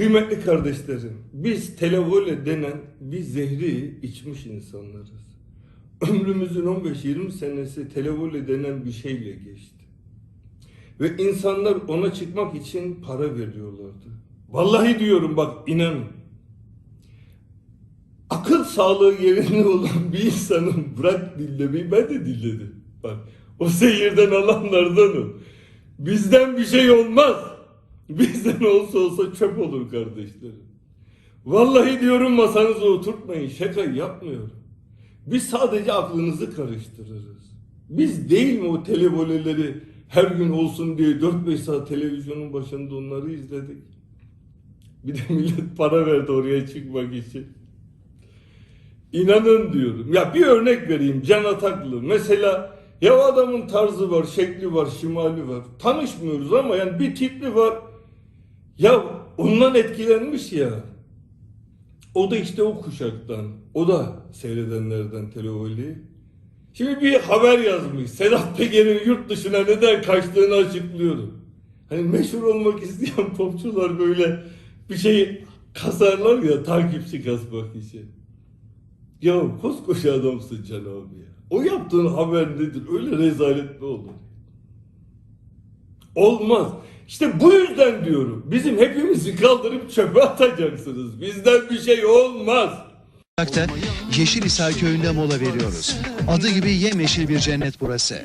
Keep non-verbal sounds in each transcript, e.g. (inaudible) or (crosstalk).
Kıymetli kardeşlerim, biz televole denen bir zehri içmiş insanlarız. Ömrümüzün 15-20 senesi televole denen bir şeyle geçti. Ve insanlar ona çıkmak için para veriyorlardı. Vallahi diyorum bak inanın. Akıl sağlığı yerinde olan bir insanın bırak dinlemeyi ben de dinledim. Bak o seyirden alanlardanım. Bizden bir şey olmaz. Bizden olsa olsa çöp olur kardeşlerim. Vallahi diyorum masanıza oturtmayın. Şaka yapmıyorum. Biz sadece aklınızı karıştırırız. Biz değil mi o televoleleri her gün olsun diye 4-5 saat televizyonun başında onları izledik. Bir de millet para verdi oraya çıkmak için. İnanın diyorum. Ya bir örnek vereyim Can Ataklı. Mesela ya adamın tarzı var, şekli var, şimali var. Tanışmıyoruz ama yani bir tipli var. Ya ondan etkilenmiş ya. O da işte o kuşaktan. O da seyredenlerden televoli. Şimdi bir haber yazmış. Sedat Peker'in yurt dışına neden kaçtığını açıklıyorum. Hani meşhur olmak (laughs) isteyen popçular böyle bir şey kasarlar ya takipçi kasmak için. Ya koskoca adamsın Can abi ya. O yaptığın haber nedir? Öyle rezalet mi olur? Olmaz. İşte bu yüzden diyorum. Bizim hepimizi kaldırıp çöpe atacaksınız. Bizden bir şey olmaz. Yeşilhisar köyünde mola veriyoruz. Adı gibi yemyeşil bir cennet burası.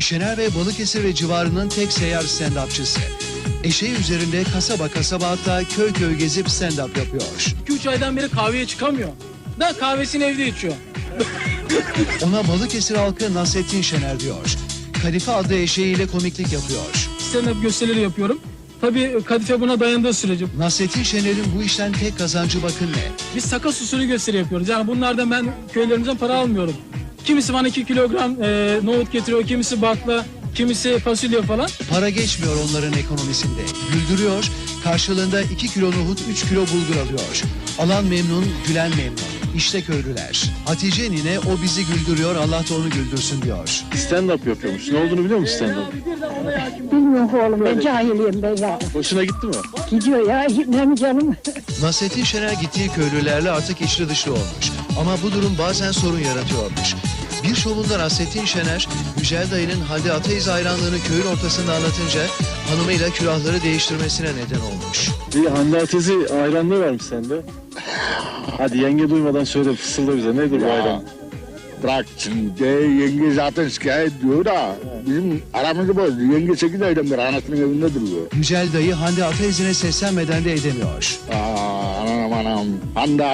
Şener ve Balıkesir ve civarının tek seyyar stand-upçısı. Eşeği üzerinde kasaba kasaba hatta köy köy gezip stand-up yapıyor. 2-3 aydan beri kahveye çıkamıyor. Da kahvesini evde içiyor. Ona Balıkesir halkı Nasrettin Şener diyor. Kadife adlı eşeğiyle komiklik yapıyor. Stand-up gösterileri yapıyorum. Tabii kadife buna dayandığı sürece. Nasrettin Şener'in bu işten tek kazancı bakın ne? Biz takas usulü gösteri yapıyoruz. Yani bunlardan ben köylerimizden para almıyorum. Kimisi bana 2 kilogram e, nohut getiriyor, kimisi bakla, kimisi fasulye falan. Para geçmiyor onların ekonomisinde. Güldürüyor, karşılığında 2 kilo nohut 3 kilo bulgur alıyor. Alan memnun, gülen memnun. İşte köylüler. Hatice nine o bizi güldürüyor, Allah da onu güldürsün diyor. Stand-up yapıyormuş. Ne olduğunu biliyor musun stand-up? Bilmiyorum oğlum ben cahiliyim ben ya. Hoşuna gitti mi? Gidiyor ya gitmem canım. (laughs) Nasrettin Şener gittiği köylülerle artık içli dışlı olmuş. Ama bu durum bazen sorun yaratıyormuş. Bir şovunda Nasrettin Şener, Yücel Dayı'nın Hadi Atayız hayranlığını köyün ortasında anlatınca hanımıyla külahları değiştirmesine neden olmuş. Bir Hande Atezi hayranlığı varmış sende. Hadi yenge duymadan söyle fısılda bize. Nedir bu hayran? Bırak şimdi yenge zaten şikayet diyor da bizim aramızı bozdu. Yenge 8 aydan beri anasının evinde duruyor. Yücel Dayı Hande Atayız'ine seslenmeden de edemiyor. Aa, anam anam. Handa.